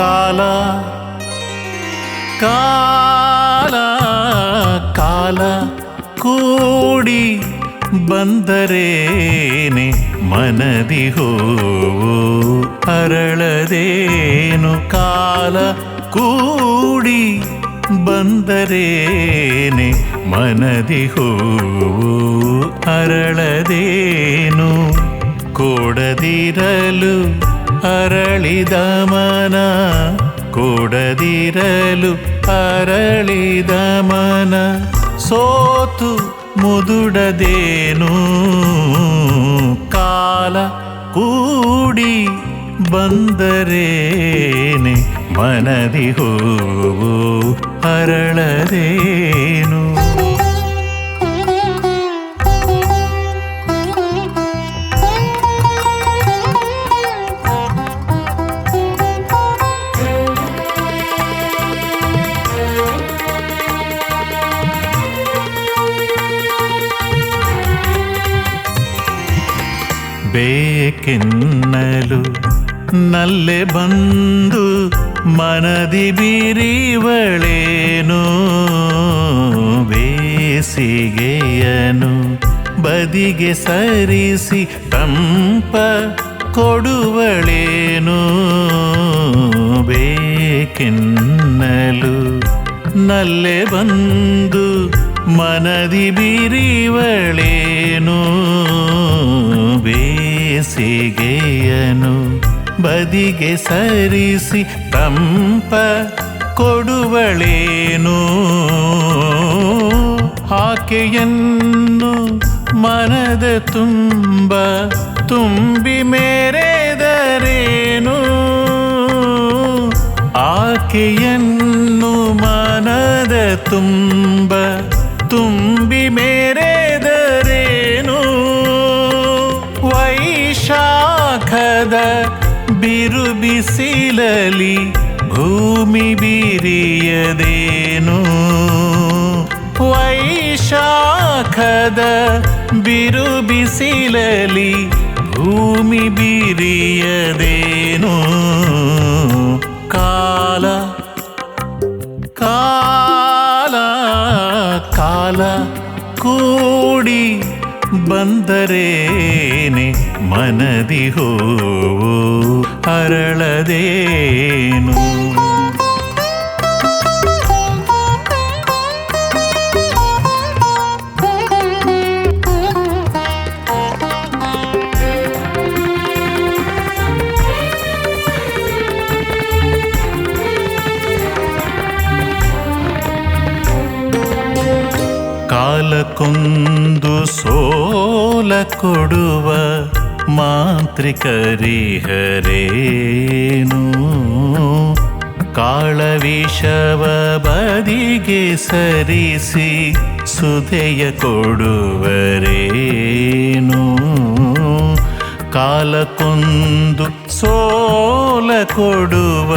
ಕಾಲ ಕಾಲ ಕಾಲ ಕೂಡಿ ಬಂದರೇನೆ ಮನದಿ ಹೂವು, ಅರಳದೇನು? ಕಾಲ ಕೂಡಿ ಬಂದರೇನೆ ಮನದಿ ಹೂವು, ಅರಳದೇನು? ಕೊಡದಿರಲು ಅರಳಿದ ಮನ ಕೊಡದಿರಲು ಅರಳಿದ ಮನ ಸೋತು ಮುದುಡದೇನು? ಕಾಲ ಕೂಡಿ ಬಂದರೇನೆ ಮನದಿ ಹೂವು ಅರಳದೇನು? ಬೇಕೆನ್ನಲು ನಲ್ಲೆ ಬಂದು ಮನದಿ ಬಿರಿವಳೇನು ಬೇಸಿಗೆಯನು ಬದಿಗೆ ಸರಿಸಿ ತಂಪ ಕೊಡುವಳೇನು ಬೇಕೆನ್ನಲು ನಲ್ಲೆ ಬಂದು ಮನದಿ ಬಿರಿವಳೇನು ಬೇಸಿಗೆಯನು ಬದಿಗೆ ಸರಿಸಿ ತಂಪ ಕೊಡುವಳೇನು? ಆಕೆಯನ್ನು ಮನದ ತುಂಬ ತುಂಬಿ ಮೇರೆದರೇನು? ಆಕೆಯನ್ನು ಮನದ ತುಂಬ ಬಿಸಿಲಲಿ ಭೂಮಿ ಬೀರಿಯದೇನು? ವೈಶಾಖದ ಬಿರು ಬಿಸಿಲಲಿ ಭೂಮಿ ಬಿರಿಯದೇನು? ಬಂದರೇನೆ ಮನದಿ ಹೂವು ಅರಳದೇನು ಕಾಲಕ್ಕೊಂದು ಸೋಲ ಕೊಡುವ ಮಾಂತ್ರಿಕರಿಹರೇನು? ಕಾಳವಿಷವ ಬದಿಗೆ ಸರಿಸಿ ಸುಧೆಯ ಕೊಡುವರೇನು? ಕಾಲಕ್ಕೊಂದು ಸೋಲ ಕೊಡುವ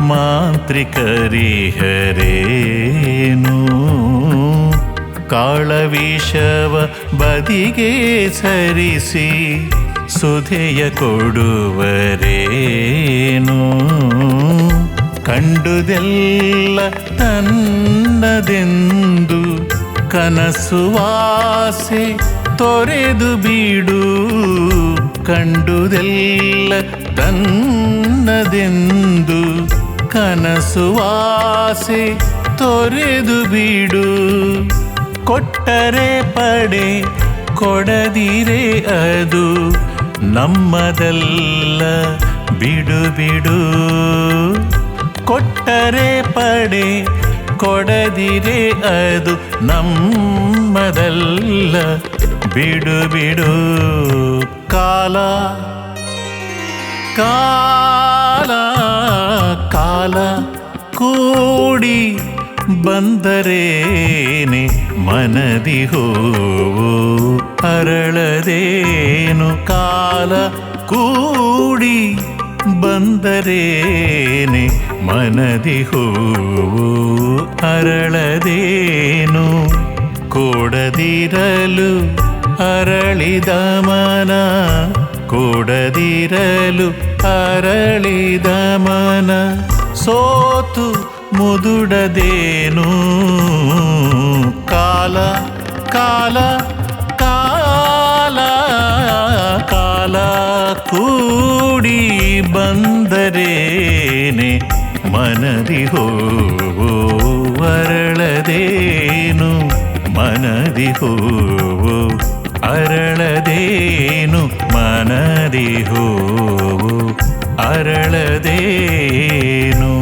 ಮಾಂತ್ರಿಕರಿಹರೇನು? ಕಾಳವಿಷವ ಬದಿಗೆ ಸರಿಸಿ ಸುಧೆಯ ಕೊಡುವರೇನು? ಕಂಡುದೆಲ್ಲ ತನ್ನದೆಂದು ಕನಸುವಾಸೆ ತೊರೆದು ಬೀಡು. ಕಂಡುದೆಲ್ಲ ತನ್ನದೆಂದು ಕನಸುವಾಸೆ ತೊರೆದು ಬಿಡು. ಕೊಟ್ಟರೆ ಪಡೆ ಕೊಡದಿರೆ ಅದು ನಮ್ಮದಲ್ಲ. ಬಿಡು ಬಿಡು. ಕೊಟ್ಟರೆ ಪಡೆ ಕೊಡದಿರೆ ಅದು ನಮ್ಮದಲ್ಲ. ಬಿಡು ಬಿಡು. ಕಾಲ ಕಾಲ ಕಾಲ ಕೂಡಿ ಬಂದರೇನೆ. ಮನದಿ ಹೂವು ಅರಳದೇನು ಕಾಲ ಕೂಡಿ ಬಂದರೇನೆ ಮನದಿ ಹೂವು ಅರಳದೇನು ಕೊಡದಿರಲು ಅರಳಿದ ಮನ ಕೊಡದಿರಲು ಅರಳಿದ ಮನ ಸೋತು ಮುದುಡದೇನು? ಕಾಲ ಕಾಲ ಕಾಲ ಕಾಲ ಕೂಡಿ ಬಂದರೇನೆ? ಮನದಿ ಹೋ ಅರಳದೇನು ಮನದಿ ಹೋ ಅರಳದೇನು ಮನದಿ ಹೋ ಅರಳದೇನು